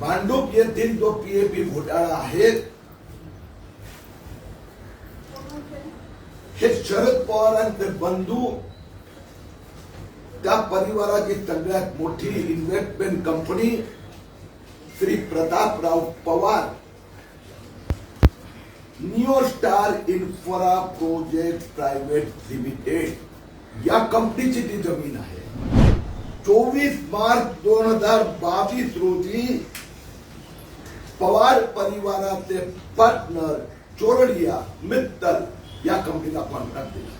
भांडूप येथील जो पीएपी घोटाळा आहे हे शरद पवारांचे बंधू त्या परिवाराची सगळ्यात मोठी investment company Shri Prataprao Pawar. Neo star infra project private limited या कंपनीची ती जमीन आहे. चोवीस मार्च दोन हजार बावीस रोजी पवार परिवाराचे पार्टनर चोरडिया मित्तल या कंपनीला कॉन्ट्रॅक्ट दिला.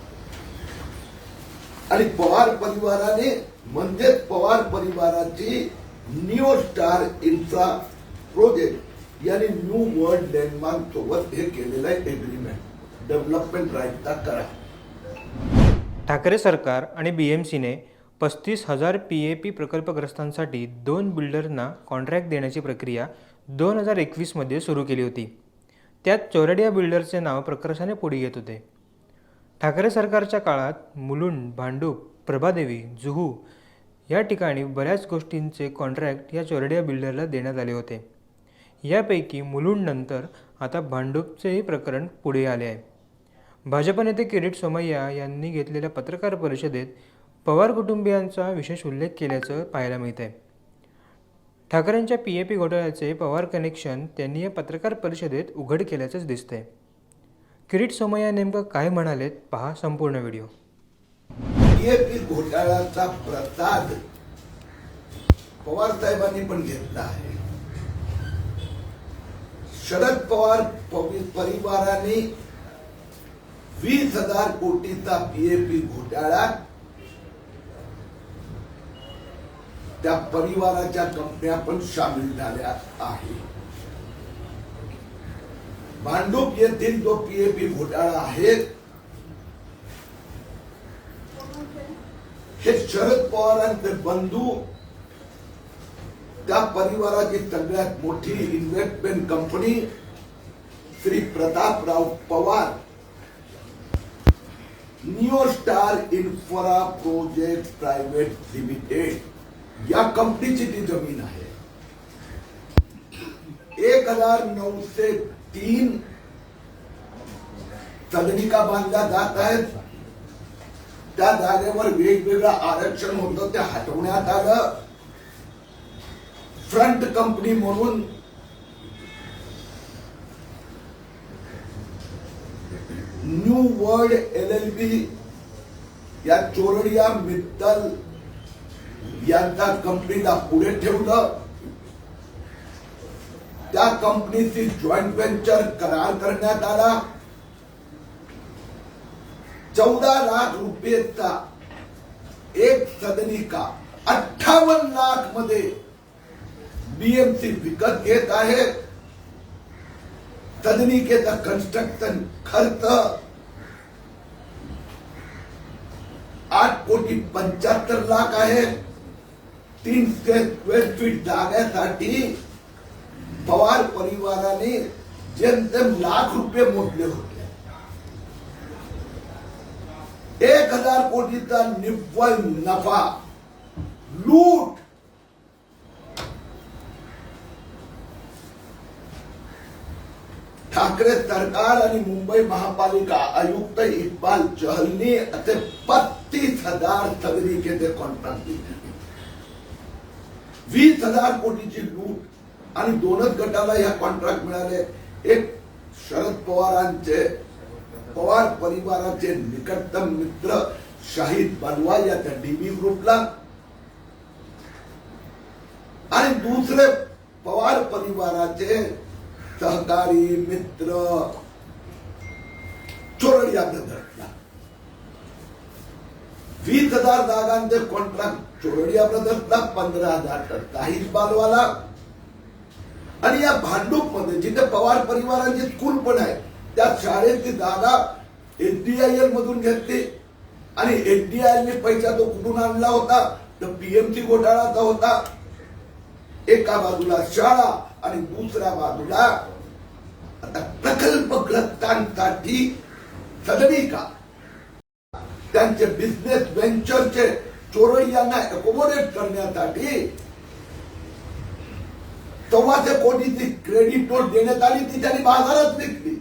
आणि पवार परिवाराने म्हणजेच पवार परिवाराची न्यू स्टार इन्फ्रा प्रोजेक्ट यांनी न्यू वर्ल्ड लँडमार्क सोबत हे केलेलं आहे एग्रीमेंट डेव्हलपमेंट राईटचा करा. ठाकरे सरकार आणि बी एम सीने पस्तीस हजार पी ए पी प्रकल्पग्रस्तांसाठी दोन बिल्डरना कॉन्ट्रॅक्ट देण्याची प्रक्रिया दोन हजार एकवीसमध्ये सुरू केली होती. त्यात चोरडिया बिल्डर्सचे नाव प्रकर्षाने पुढे येत होते. ठाकरे सरकारच्या काळात मुलुंड भांडूप प्रभादेवी जुहू या ठिकाणी बऱ्याच गोष्टींचे कॉन्ट्रॅक्ट या चोरडिया बिल्डरला देण्यात आले होते. यापैकी मुलुंडनंतर आता भांडूपचेही प्रकरण पुढे आले आहे. भाजप नेते किरीट सोमय्या यांनी घेतलेल्या पत्रकार परिषदेत पवार कुटुंबियांचा विशेष उल्लेख केल्याचं पाहायला मिळत आहे ठाकरेंच्या पी ए पी घोटाळ्याचे पवार कनेक्शन त्यांनी या पत्रकार परिषदेत उघड केल्याचंच दिसतंय. किरीट सोमय्या नेमकं काय म्हणालेत पहा संपूर्ण व्हिडिओ. पीएपी घोटाळ्याचा प्रसाद पवार साहेबांनी पण घेतला आहे. शरद पवार परिवाराने वीस हजार कोटीचा पीएपी घोटाळा त्या परिवाराच्या कंपन्या पण सामील झाल्या आहे भांडूप येथील जो पीएपी घोटाळा आहे हे शरद पवारांचे बंधू त्या परिवाराची सगळ्यात मोठी investment company Shri Prataprao Pawar new star infra project private limited या कंपनीची ती जमीन आहे. एक हजार नऊशे तीन सदनिका बांधल्या जात आहेत. त्या जागेवर वेगवेगळं आरक्षण होतं ते हटवण्यात आलं. फ्रंट कंपनी म्हणून new world L L B या चोरडिया मित्तल यांचा कंपनीला पुढे ठेवलं. त्या कंपनीशी जॉईंट व्हेंचर करार करण्यात आला. चौदा लाख रुपयेचा एक सदनिका अठ्ठावन्न लाखमध्ये बीएमसी विकत घेत आहे. सदनिकेचा कन्स्ट्रक्शन खर्च आठ कोटी पंच्याहत्तर लाख आहे. तीनशे स्क्वेअर फीट जाग्यासाठी पवार परिवाराने जेमतेम लाख रुपये मोजले होते. एक हज़ार कोटीचा निव्वळ नफा, लूट. ठाकरे सरकार मुंबई महापालिका आयुक्त इक्बाल चहलनी असे पस्तीस हज़ार सगळीकेचे कॉन्ट्रॅक्ट दिले. वीस हजार कोटीची लूट आणि दोनच गटाला ह्या कॉन्ट्रॅक्ट मिळाले. एक शरद पवारांचे पवार परिवाराचे निकटतम मित्र शाहिद बलवा याच्या डीबी ग्रुपला आणि दुसरे पवार परिवाराचे सहकारी मित्र चोरडिया ब्रदर्सला वीस हजार जागांचे कॉन्ट्रॅक्ट चोरडिया ब्रदर्सला पंधरा हजार शाहिद बालवाला. आणि या भांडूपमध्ये जिथे पवार परिवारांची स्कूल पण आहे त्या शाळेची जागा एनडीआयएल मधून घेतली. आणि एसडीआयएल ने पैसा तो कुठून आणला होता? तर पीएमसी घोटाळाचा होता. एका बाजूला शाळा आणि दुसऱ्या बाजूला आता प्रकल्पग्रस्तांसाठी सदनिका त्यांचे बिझनेस व्हेंचरचे चोरय्यांना अकोमोडेट करण्यासाठी सव्वाशे कोटीची क्रेडिट नोट देण्यात आली ती त्यांनी बाजारात विकली.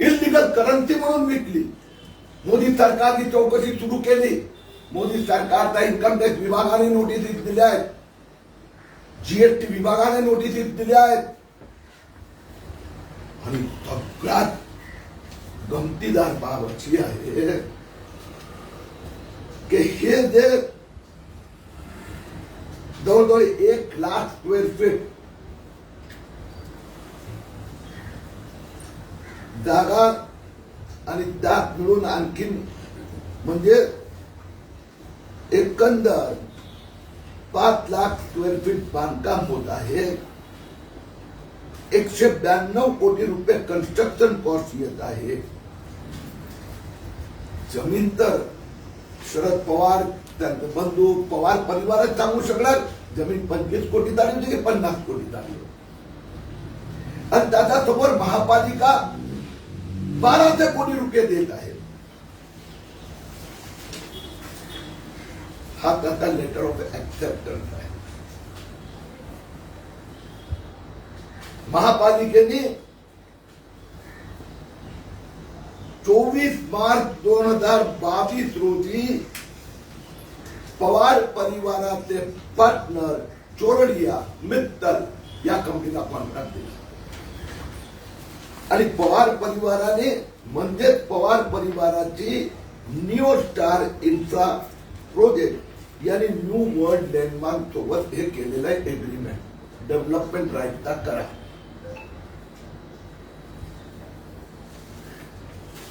इलिगल करन्सी म्हणून विकली. मोदी सरकारची चौकशी सुरू केली. मोदी सरकारचा इन्कम टॅक्स विभागाने नोटीस दिल्या आहेत जीएसटी विभागाने नोटीस दिल्या आहेत आणि सगळ्यात गमतीदार बाब अशी आहे की हे जे जवळजवळ एक लाख स्क्वेअर फीट जागा आणि त्यात मिळून आणखीन म्हणजे एकंदर पाच लाख स्क्वेअर फीट बांधकाम होत आहे. एकशे ब्याण्णव कोटी रुपये कन्स्ट्रक्शन कॉस्ट येत आहे. जमीन तर शरद पवार त्यांचे बंधू पवार परिवारच सांगू शकणार. जमीन पंचवीस कोटी झाली होती की पन्नास कोटी झाली आणि त्याच्यासमोर महापालिका बाराशे कोटी रुपये देत आहे. हा त्याचा लेटर ऑफ ऍक्सेप्टन्स आहे. महापालिकेने चोवीस मार्च दोन हजार बावीस रोजी पवार परिवाराचे पार्टनर चोरडिया मित्तल या कंपनीला कॉन्ट्रॅक्ट दिला. आणि पवार परिवाराने म्हणजेच पवार परिवाराची न्यू स्टार इन्फ्रा प्रोजेक्ट यांनी न्यू वर्ल्ड लँडमार्क सोबत हे केलेलं आहे एग्रीमेंट डेव्हलपमेंट राईटचा करा.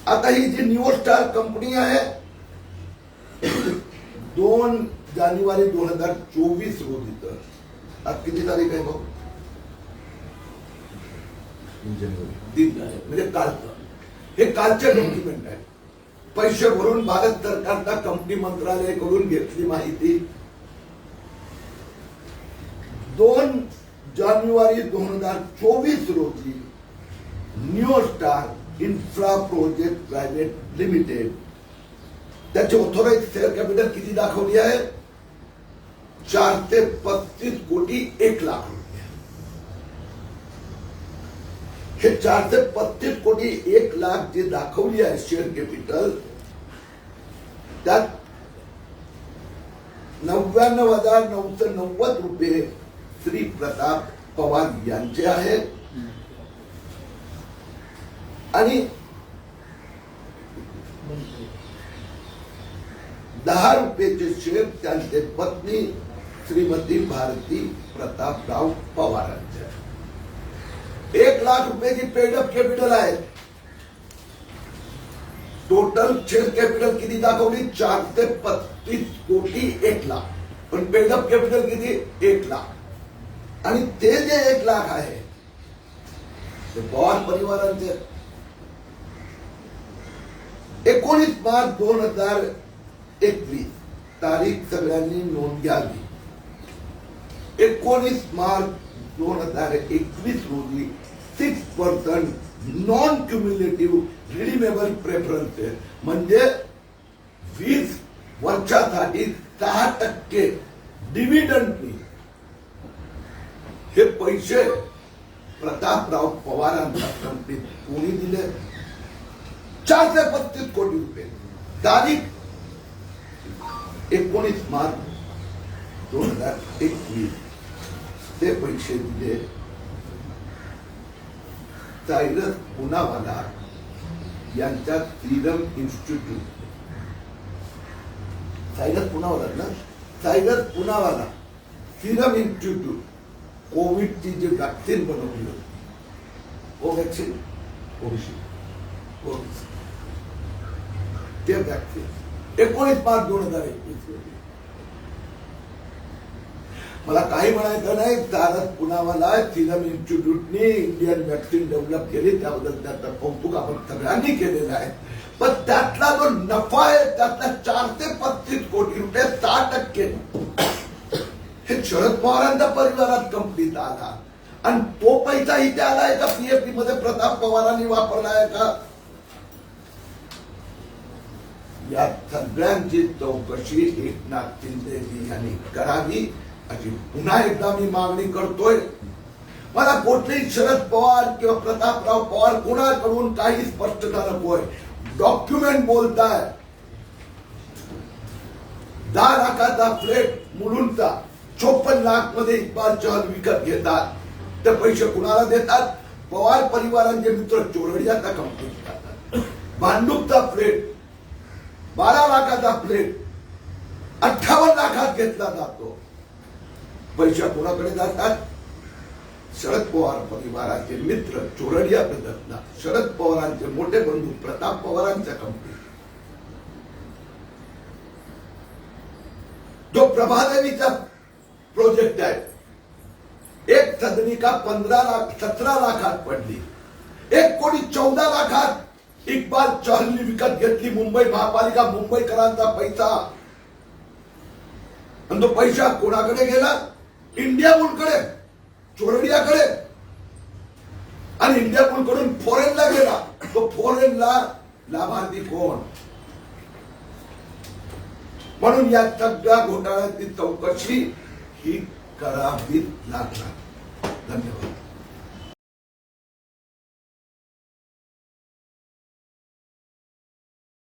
आता ही जी न्यू स्टार कंपनी आहे दोन जानेवारी दोन हजार चोवीस रोजी तर. आज किती तारीख आहे भाऊ? म्हणजे कालचं. हे कालचे डॉक्युमेंट आहे. पैसे भरून भारत सरकारचा कंपनी मंत्रालयाकडून घेतली माहिती. दोन जानेवारी दोन हजार चोवीस रोजी new star infra project private limited त्याची ऑथोराईज शेअर कॅपिटल किती दाखवली आहे? चार ते पस्तीस कोटी एक लाख रुपये. हे चार ते पस्तीस कोटी एक लाख जे दाखवली आहे शेअर कॅपिटल त्यात नव्याण्णव हजार नऊशे नव्वद रुपये श्री प्रताप पवार यांचे आहेत. आणि दहा रुपयाचे शेप त्यांचे पत्नी श्रीमती भारती प्रतापराव पवारांचे. एक लाख रुपयाची पेडअप कॅपिटल आहे. टोटल शेअर कॅपिटल किती दाखवली? चार ते पस्तीस कोटी एक लाख. पण पेडअप कॅपिटल किती? एक लाख. आणि ते जे एक लाख आहे ते पवार परिवारांचे. एकोणीस मार्च दोन हजार एकवीस तारीख सगळ्यांनी नोंद घ्यावी. एकोणीस मार्च दोन हजार एकवीस रोजी six percent non cumulative redeemable preferences म्हणजे वीस वर्षासाठी सहा टक्के डिव्हिडंडनी हे पैसे प्रतापराव पवारांना संपीत कोणी दिले? चारशे पस्तीस कोटी रुपये. तारीख एकोणीस मार्च दोन हजार एकवीस. ते पैसे दिले. सायरस पुनावाला यांच्या सिरम इन्स्टिट्यूट. सायरस पुनावाला ना? सायरस पुनावाला. Serum institute. कोविडची जी वॅक्सिन बनवली होती. कोविशिल्ड. कोविशिल्ड ते वॅक्सिन एकोणीस पाच दोन हजार एकवीस रोजी. मला काही म्हणायचं नाही भारत पुनावाला सिरम इन्स्टिट्यूटने इंडियन वॅक्सिन डेव्हलप केली त्याबद्दल त्याचं कौतुक आपण सगळ्यांनी केलेलं आहे. पण त्यातला जो नफा आहे त्यातला चार ते पस्तीस कोटी रुपये सहा टक्के. हे शरद पवारांच्या परिवारात कंपनीत आला. आणि तो पैसा इथे आलाय का? पीएफडी मध्ये प्रताप पवारांनी वापरलाय का? या सगळ्यांची चौकशी एकनाथ शिंदे यांनी करावी अशी पुन्हा एकदा मी मागणी करतोय. मला कुठलेही शरद पवार किंवा प्रतापराव पवार कोणाकडून काही स्पष्टता नकोय. डॉक्युमेंट बोलताय. दहा लाखाचा फ्लेट मुलूंचा चोपन्न लाखमध्ये इकबाल चहल विकत घेतात. ते पैसे कुणाला देतात? पवार परिवारांचे मित्र चोरडियाचा कंपनी करतात. भांडूपचा फ्लेट बारा लाखाचा फ्लेट अठ्ठावन्न लाखात घेतला जातो. पैसा कोणाकडे जातात? शरद पवार परिवाराचे मित्र चोरडिया प्रदत्ता शरद पवारांचे मोठे बंधू प्रताप पवारांच्या कंपनी जो प्रभादेवीचा प्रोजेक्ट आहे एक सदनिका पंधरा लाख सतरा लाखात पडली. एक कोटी चौदा लाखात इक्बाल चहलनी विकत घेतली. मुंबई महापालिका मुंबईकरांचा पैसा. आणि तो पैसा कोणाकडे गेला? इंडिया बुलकडे चोरडियाकडे. आणि इंडिया बुलकडून फॉरेनला गेला. तो फॉरेनला लाभार्थी कोण? म्हणून या सगळ्या घोटाळ्याची चौकशी ही करावी लागणार. धन्यवाद.